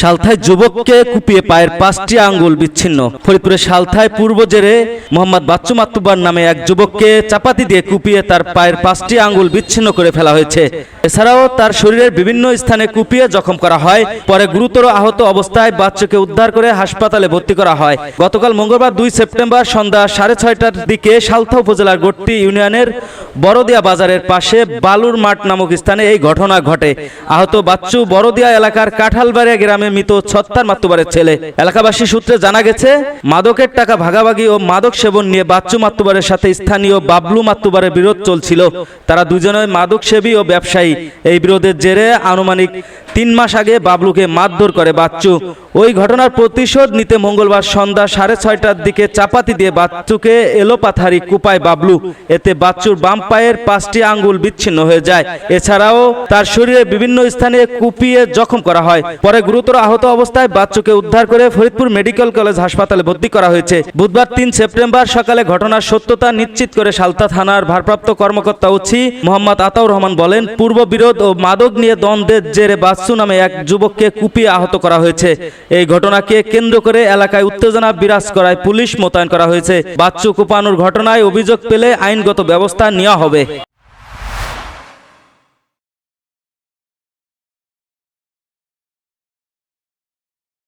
সালথায় যুবককে কুপিয়ে পায়ের পাঁচটি আঙ্গুল বিচ্ছিন্ন। ফরিদপুরের সালথায় পূর্ব জেরে মোহাম্মদ বাচ্চু মাতুব্বার নামে এক যুবককে চাপাতি দিয়ে কুপিয়ে তার পায়ের পাঁচটি আঙ্গুল বিচ্ছিন্ন করে ফেলা হয়েছে। এছাড়াও তার শরীরের বিভিন্ন স্থানে কুপিয়ে জখম করা হয়। পরে গুরুতর আহত অবস্থায় বাচ্চাকে উদ্ধার করে হাসপাতালে ভর্তি করা হয়। গতকাল মঙ্গলবার দুই সেপ্টেম্বর সন্ধ্যা সাড়ে ছয়টার দিকে সালথা উপজেলার গোট্টি ইউনিয়নের বড়দিয়া বাজারের পাশে বালুর মাঠ নামক স্থানে এই ঘটনা ঘটে। আহত বাচ্চু বড়দিয়া এলাকার কাঁঠালবাড়িয়া গ্রামে মৃত ছত্তার মাতুবারের ছেলে। এলাকাবাসী সূত্রে জানা গেছে, মাদকের টাকা ভাগাভাগি ও মাদক সেবন নিয়ে বাচ্চু মাতুবারের সাথে স্থানীয় বাবলু মাতুবারের বিরোধ চলছিল। তারা দুজনে মাদক সেবী ও ব্যবসায়ী। এই বিরোধের জেরে আনুমানিক তিন মাস আগে বাবলুকে মারধর করে বাচ্চু। ওই ঘটনার প্রতিশোধ নিতে মঙ্গলবার সন্ধ্যা সাড়ে ছয়টার দিকে চাপাতি দিয়ে বাচ্চুকে এলোপাথারি কুপায় বাবলু। এতে বাচ্চুর বাম পায়ের পাঁচটি আঙ্গুল বিচ্ছিন্ন হয়ে যায়। এছাড়াও তার শরীরে বিভিন্ন স্থানে কুপিয়ে জখম করা হয়। পরে গুরুতর আহত অবস্থায় বাচ্চুকে উদ্ধার করে ফরিদপুর মেডিকেল কলেজ হাসপাতালে ভর্তি করা হয়েছে। বুধবার তিন সেপ্টেম্বর সকালে ঘটনার সত্যতা নিশ্চিত করে সালতা থানার ভারপ্রাপ্ত কর্মকর্তা উচ্ছি মোহাম্মদ আতাউর রহমান বলেন পূর্ব বিরোধ ও মাদক নিয়ে দ্বন্দ্বের জেরে বাচ্চু নামে এক যুবককে কুপিয়ে আহত করা হয়েছে। এই ঘটনাকে কেন্দ্র করে এলাকায় উত্তেজনা বিরাজ করায় পুলিশ মোতায়েন করা হয়েছে। বাচ্চু কুপানোর ঘটনায় অভিযোগ পেলে আইনগত ব্যবস্থা নেওয়া হবে।